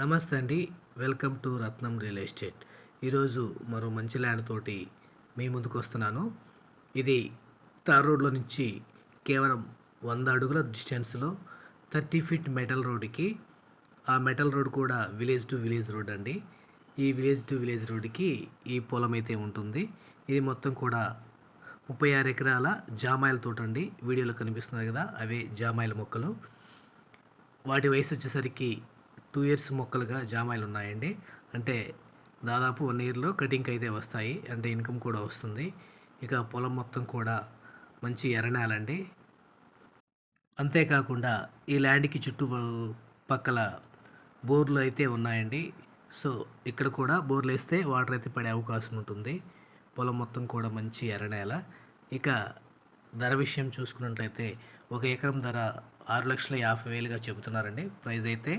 నమస్తే అండి. Welcome to Ratnam real estate. ఈరోజు మరో మంచి ల్యాండ్ తోటి మీ ముందుకు వస్తున్నాను. ఇది తార్ రోడ్లో నుంచి కేవలం వంద అడుగుల డిస్టెన్స్లో థర్టీ ఫీట్ మెటల్ రోడ్డుకి ఆ మెటల్ రోడ్ కూడా విలేజ్ టు విలేజ్ రోడ్ అండి. ఈ విలేజ్ టు విలేజ్ రోడ్డుకి ఈ పొలం అయితే ఉంటుంది. ఇది మొత్తం కూడా ముప్పై ఆరు ఎకరాల జామాయిల తోట అండి. వీడియోలో కనిపిస్తున్నాయి కదా అవే జామాయిల మొక్కలు. వాటి వయసు వచ్చేసరికి టూ ఇయర్స్ మొక్కలుగా జామాయిలు ఉన్నాయండి. అంటే దాదాపు వన్ ఇయర్లో కటింగ్కి అయితే వస్తాయి. అంటే ఇన్కమ్ కూడా వస్తుంది. ఇక పొలం మొత్తం కూడా మంచి ఎర్రనేలండి. అంతేకాకుండా ఈ ల్యాండ్కి చుట్టూ పక్కల బోర్లు అయితే ఉన్నాయండి. సో ఇక్కడ కూడా బోర్లు వేస్తే వాటర్ అయితే పడే అవకాశం ఉంటుంది. పొలం మొత్తం కూడా మంచి ఎర్రనేల. ఇక ధర విషయం చూసుకున్నట్లయితే ఒక ఎకరం ధర ఆరు లక్షల యాభై వేలుగా చెబుతున్నారండి. ప్రైస్ అయితే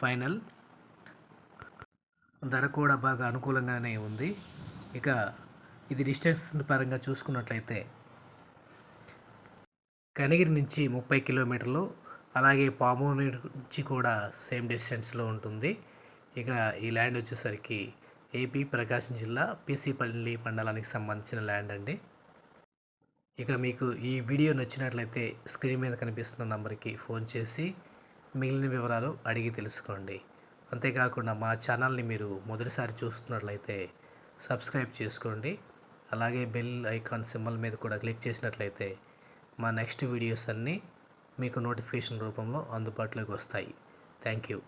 ఫైనల్. ధర కూడా బాగా అనుకూలంగానే ఉంది. ఇక ఇది డిస్టెన్స్ పరంగా చూసుకున్నట్లయితే కనిగిరి నుంచి ముప్పై కిలోమీటర్లు అలాగే పామూరు నుంచి కూడా సేమ్ డిస్టెన్స్లో ఉంటుంది. ఇక ఈ ల్యాండ్ వచ్చేసరికి ఏపీ ప్రకాశం జిల్లా పీసీపల్లి మండలానికి సంబంధించిన ల్యాండ్ అండి. ఇక మీకు ఈ వీడియో నచ్చినట్లయితే స్క్రీన్ మీద కనిపిస్తున్న నంబర్కి ఫోన్ చేసి మిగిలిన వివరాలు అడిగి తెలుసుకోండి. అంతేకాకుండా మా ఛానల్ని మీరు మొదటిసారి చూస్తున్నట్లయితే సబ్స్క్రైబ్ చేసుకోండి. అలాగే బెల్ ఐకాన్ సింబల్ మీద కూడా క్లిక్ చేసినట్లయితే మా నెక్స్ట్ వీడియోస్ అన్నీ మీకు నోటిఫికేషన్ రూపంలో అందుబాటులోకి వస్తాయి. Thank you.